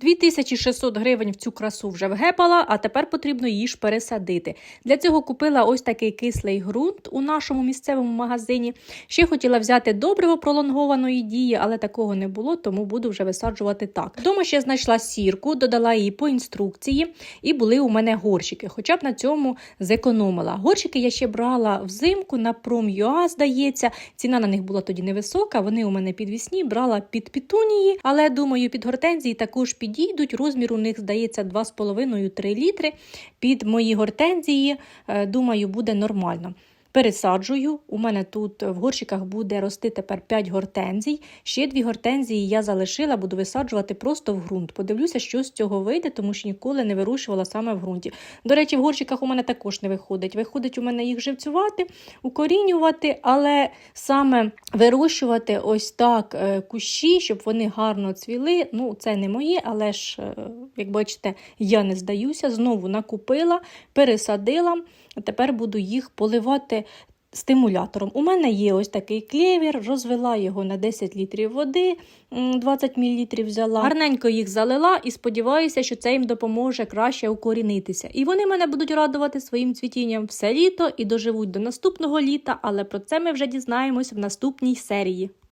2600 гривень в цю красу вже вгепала, а тепер потрібно її ж пересадити. Для цього купила ось такий кислий ґрунт у нашому місцевому магазині. Ще хотіла взяти добриво пролонгованої дії, але такого не було, тому буду вже висаджувати так. Вдома ще знайшла сірку, додала її по інструкції, і були у мене горщики, хоча б на цьому зекономила. Горщики я ще брала взимку на Prom.ua, здається. Ціна на них була тоді невисока. Вони у мене підвісні, брала під пітунії, але думаю, під гортензії також підійдуть. Розмір у них здається 2,5-3 літри. Під мої гортензії, е, думаю, буде нормально. Пересаджую. У мене тут в горщиках буде рости тепер 5 гортензій. Ще дві гортензії я залишила, буду висаджувати просто в ґрунт. Подивлюся, що з цього вийде, тому що ніколи не вирощувала саме в ґрунті. До речі, в горщиках у мене також не виходить. Виходить у мене їх живцювати, укорінювати, але саме вирощувати ось так е, кущі, щоб вони гарно цвіли. Ну, це не моє, але ж, е, як бачите, я не здаюся. Знову накупила, пересадила. Тепер буду їх поливати стимулятором. У мене є ось такий клевір, розвела його на 10 літрів води, 20 мл взяла. Гарненько їх залила і сподіваюся, що це їм допоможе краще укорінитися. І вони мене будуть радувати своїм цвітінням все літо і доживуть до наступного літа, але про це ми вже дізнаємось в наступній серії.